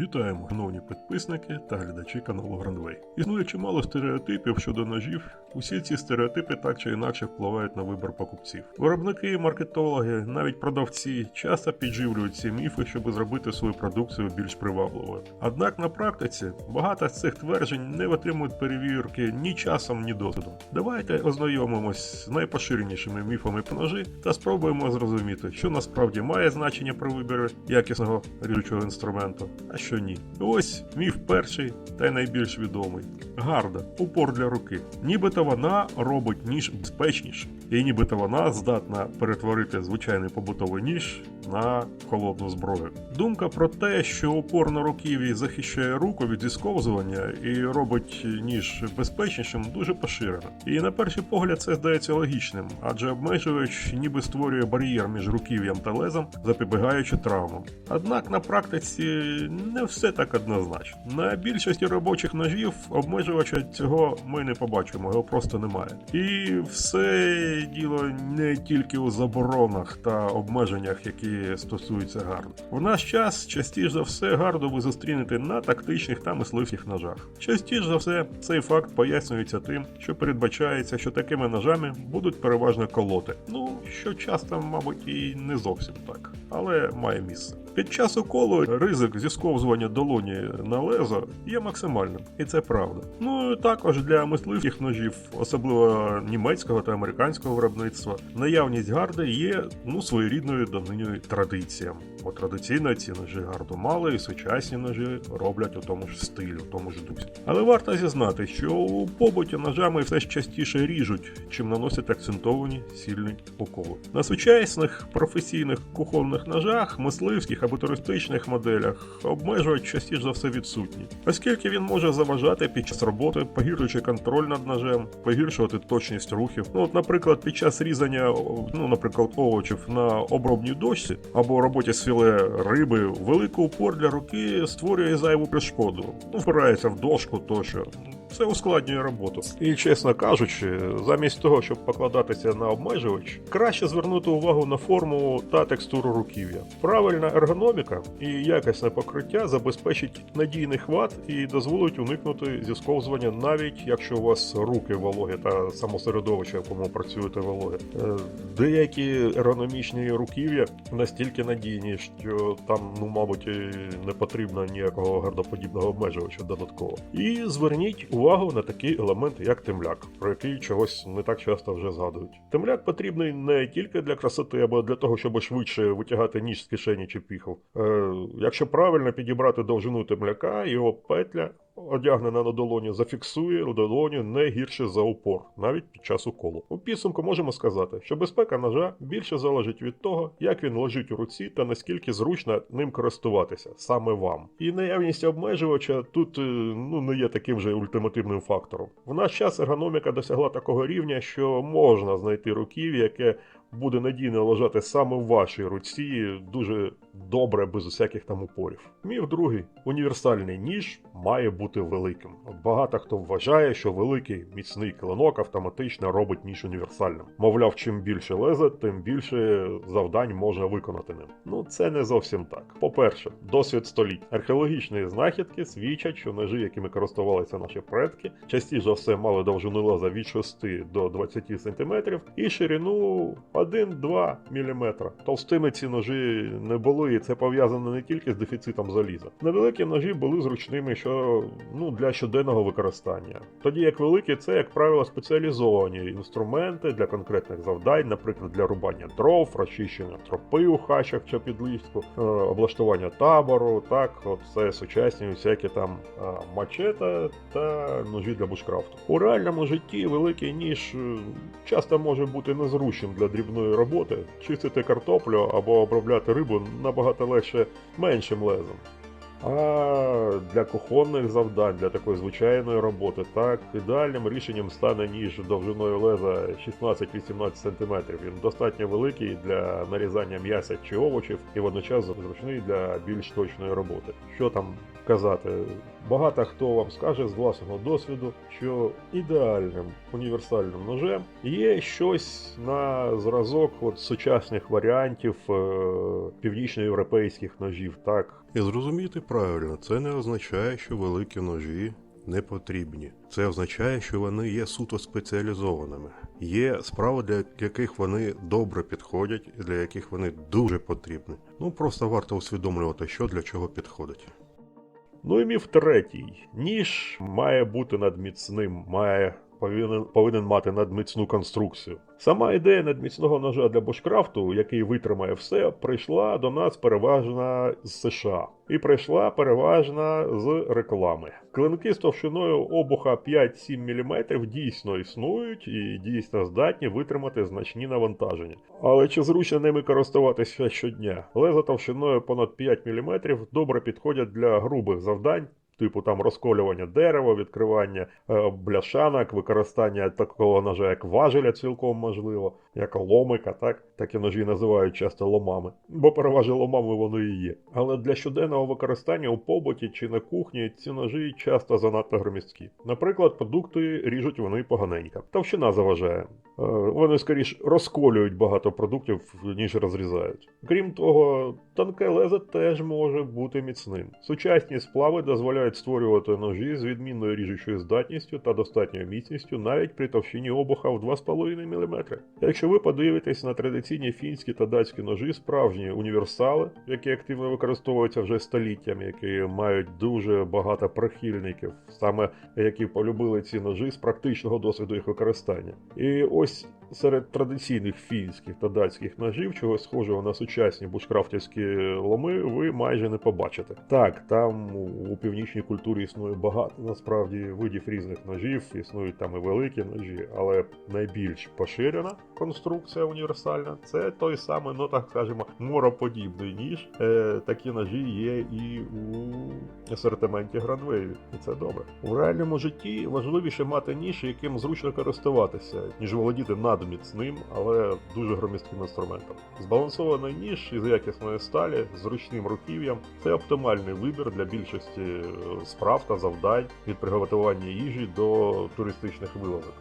Вітаємо, шановні підписники та глядачі каналу Грандвей. Існує чимало стереотипів щодо ножів. Усі ці стереотипи так чи інакше впливають на вибір покупців. Виробники, маркетологи, навіть продавці часто підживлюють ці міфи, щоб зробити свою продукцію більш привабливою. Однак на практиці багато з цих тверджень не отримують перевірки ні часом, ні досвідом. Давайте ознайомимось з найпоширенішими міфами про ножі та спробуємо зрозуміти, що насправді має значення при виборі якісного ріжучого інструменту, а що ні. Ось міф перший та й найбільш відомий. Гарда упор для руки. Нібито вона робить ніж безпечнішим, і нібито вона здатна перетворити звичайний побутовий ніж на холодну зброю. Думка про те, що упор на руків'ї захищає руку від зісковзування і робить ніж безпечнішим, дуже поширена. І на перший погляд це здається логічним, адже обмежувач ніби створює бар'єр між руків'ям та лезом, запобігаючи травмам. Однак на практиці не все так однозначно. На більшості робочих ножів обмежувача цього ми не побачимо, його просто немає. І все діло не тільки у заборонах та обмеженнях, які стосуються гарду. В наш час частіше за все гарду ви зустрінете на тактичних та мисливських ножах. Частіше за все, цей факт пояснюється тим, що передбачається, що такими ножами будуть переважно колоти. Ну, що часто, мабуть, і не зовсім так, але має місце. Під час уколу ризик зісковзування долоні на лезо є максимальним, і це правда. Ну також для мисливських ножів, особливо німецького та американського виробництва, наявність гарди є ну своєрідною давниною традиціям. Бо традиційно ці ножі гарду мали, і сучасні ножі роблять у тому ж стилі, у тому ж дусі. Але варто зізнати, що у побуті ножами все ж частіше ріжуть, чим наносять акцентовані сильні уколи. На сучасних професійних кухонних ножах, мисливських або туристичних моделях обмежувач частіше за все відсутній, оскільки він може заважати під час роботи, погіршуючи контроль над ножем, погіршувати точність рухів. Ну, от, наприклад, під час різання, ну, наприклад, овочів на обробній дошці або роботі з філе риби, великий упор для руки створює зайву перешкоду, ну, впирається в дошку тощо. Це ускладнює роботу. І чесно кажучи, замість того, щоб покладатися на обмежувач, краще звернути увагу на форму та текстуру руків'я. Правильна ергономіка і якісне покриття забезпечить надійний хват і дозволить уникнути зісковзування, навіть якщо у вас руки вологі та самосередовище, в якому працюєте вологе. Е, Деякі ергономічні руків'я настільки надійні, що там, ну мабуть, не потрібно ніякого гардоподібного обмежувача додатково. І зверніть увагу на такі елементи, як темляк, про який чогось не так часто вже згадують. Темляк потрібний не тільки для красоти або для того, щоб швидше витягати ніж з кишені чи піхов. Е, якщо правильно підібрати довжину темляка, його петля одягнена на долоні зафіксує долоню не гірше за упор, навіть під час уколу. У підсумку можемо сказати, що безпека ножа більше залежить від того, як він лежить у руці та наскільки зручно ним користуватися саме вам. І наявність обмежувача тут е, ну не є таким же ультимативним фактором. В наш час ергономіка досягла такого рівня, що можна знайти руків'я, яке буде надійно лежати саме в вашій руці, дуже добре, без усяких там упорів. Міф другий: універсальний ніж має бути великим. От багато хто вважає, що великий міцний клинок автоматично робить ніж універсальним. Мовляв, чим більше лезе, тим більше завдань можна виконати ним. Ну це не зовсім так. По-перше, досвід століть. Археологічні знахідки свідчать, що ножі, якими користувалися наші предки, частіше за все мали довжину леза від 6 до 20 см і ширину 1-2 мм. Товстими ці ножі не були, і це пов'язано не тільки з дефіцитом заліза. Невеликі ножі були зручними, що ну для щоденного використання. Тоді як великі, це як правило спеціалізовані інструменти для конкретних завдань, наприклад, для рубання дров, розчищення тропи у хащах чи підлістку, е, облаштування табору, так, от це сучасні всякі там е, мачета та ножі для бушкрафту. У реальному житті великий ніж е, часто може бути незручним для дрібної роботи. Чистити картоплю або обробляти рибу набагато легше меншим лезом. А для кухонних завдань, для такої звичайної роботи, так, ідеальним рішенням стане ніж довжиною леза 16-18 см. Він достатньо великий для нарізання м'яса чи овочів і водночас зручний для більш точної роботи. Що там казати? Багато хто вам скаже з власного досвіду, що ідеальним універсальним ножем є щось на зразок от сучасних варіантів е- північноєвропейських ножів, так. І зрозуміти неправильно. Це не означає, що великі ножі не потрібні. Це означає, що вони є суто спеціалізованими. Є справи, для яких вони добре підходять і для яких вони дуже потрібні. Ну просто варто усвідомлювати, що для чого підходить. Ну і міф третій. Ніж має бути надміцним, має повинен, повинен мати надміцну конструкцію. Сама ідея надміцного ножа для бушкрафту, який витримає все, прийшла до нас переважно з США. І прийшла переважно з реклами. Клинки з товщиною обуха 5-7 мм дійсно існують і дійсно здатні витримати значні навантаження. Але чи зручно ними користуватися щодня? Леза товщиною понад 5 мм добре підходять для грубих завдань. Типу там розколювання дерева, відкривання е, бляшанок, використання такого ножа, як важеля, цілком можливо, як ломика, так? Такі ножі називають часто ломами, бо переважно ломами воно і є. Але для щоденного використання у побуті чи на кухні ці ножі часто занадто громісткі. Наприклад, продукти ріжуть вони поганенько. Товщина заважає. Е, Вони скоріш розколюють багато продуктів, ніж розрізають. Крім того, тонке лезо теж може бути міцним. Сучасні сплави дозволяють створювати ножі з відмінною ріжучою здатністю та достатньою міцністю навіть при товщині обуха в 2,5 мм. Якщо ви подивитесь на традиційні фінські та датські ножі, справжні універсали, які активно використовуються вже століттями, які мають дуже багато прихильників, саме які полюбили ці ножі з практичного досвіду їх використання. І ось серед традиційних фінських та датських ножів, чогось схожого на сучасні бушкрафтівські ломи, ви майже не побачите. Так, там у північній культурі існує багато насправді видів різних ножів, існують там і великі ножі, але найбільш поширена конструкція універсальна це той самий, ну так скажемо, мороподібний ніж. Е, такі ножі є і у асортименті грандвеїв, і це добре. У реальному житті важливіше мати ніж, яким зручно користуватися, ніж володіти надміцним, але дуже громістким інструментом. Збалансований ніж із якісної сталі з зручним руків'ям це оптимальний вибір для більшості е, справ та завдань від приготування їжі до туристичних вилазок.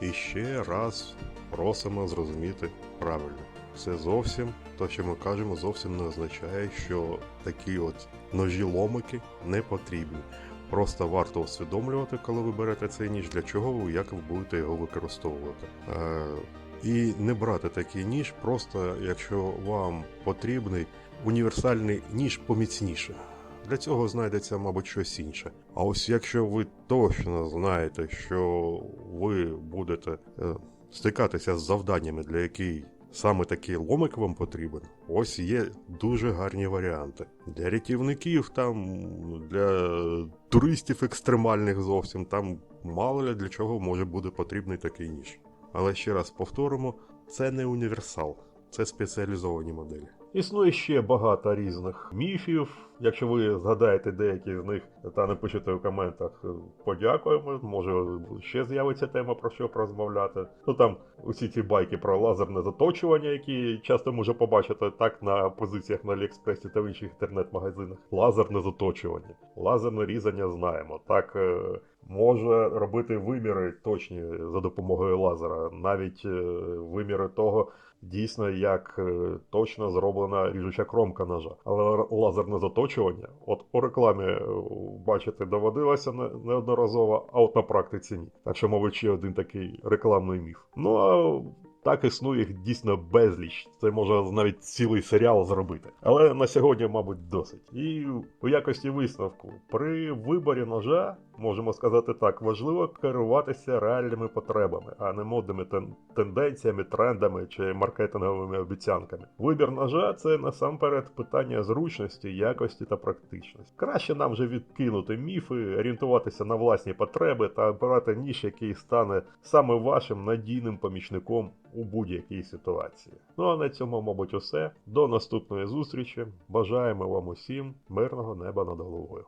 І ще раз просимо зрозуміти правильно. Це зовсім, то що ми кажемо, зовсім не означає, що такі от ножі-ломики не потрібні. Просто варто усвідомлювати, коли ви берете цей ніж, для чого ви, як ви будете його використовувати. Е, і не брати такий ніж, просто якщо вам потрібний універсальний ніж поміцніше. Для цього знайдеться, мабуть, щось інше. А ось якщо ви точно знаєте, що ви будете е, стикатися з завданнями, для яких саме такий ломик вам потрібен, ось є дуже гарні варіанти. Для рятівників, там, для туристів екстремальних зовсім, там мало для чого може бути потрібний такий ніж. Але ще раз повторимо, це не універсал, це спеціалізовані моделі. Існує ще багато різних міфів. Якщо ви згадаєте деякі з них та напишете в коментах, подякуємо. Може ще з'явиться тема про що порозмовляти. Ну там усі ці байки про лазерне заточування, які часто може побачити так на позиціях на Аліекспресі та в інших інтернет-магазинах. Лазерне заточування, лазерне різання знаємо. Так е, може робити виміри точні за допомогою лазера, навіть е, виміри того. Дійсно, як е, точно зроблена ріжуча кромка ножа. Але лазерне заточування, от у рекламі е, бачите, доводилося неодноразово, а от на практиці ні. Так що, мабуть, ще один такий рекламний міф. Ну а так існує їх дійсно безліч. Це може навіть цілий серіал зробити. Але на сьогодні, мабуть, досить. І у якості висновку, при виборі ножа, можемо сказати так, важливо керуватися реальними потребами, а не модними тен- тенденціями, трендами чи маркетинговими обіцянками. Вибір ножа це насамперед питання зручності, якості та практичності. Краще нам вже відкинути міфи, орієнтуватися на власні потреби та обирати ніж, який стане саме вашим надійним помічником у будь-якій ситуації. Ну а на цьому, мабуть, усе. До наступної зустрічі. Бажаємо вам усім мирного неба над головою.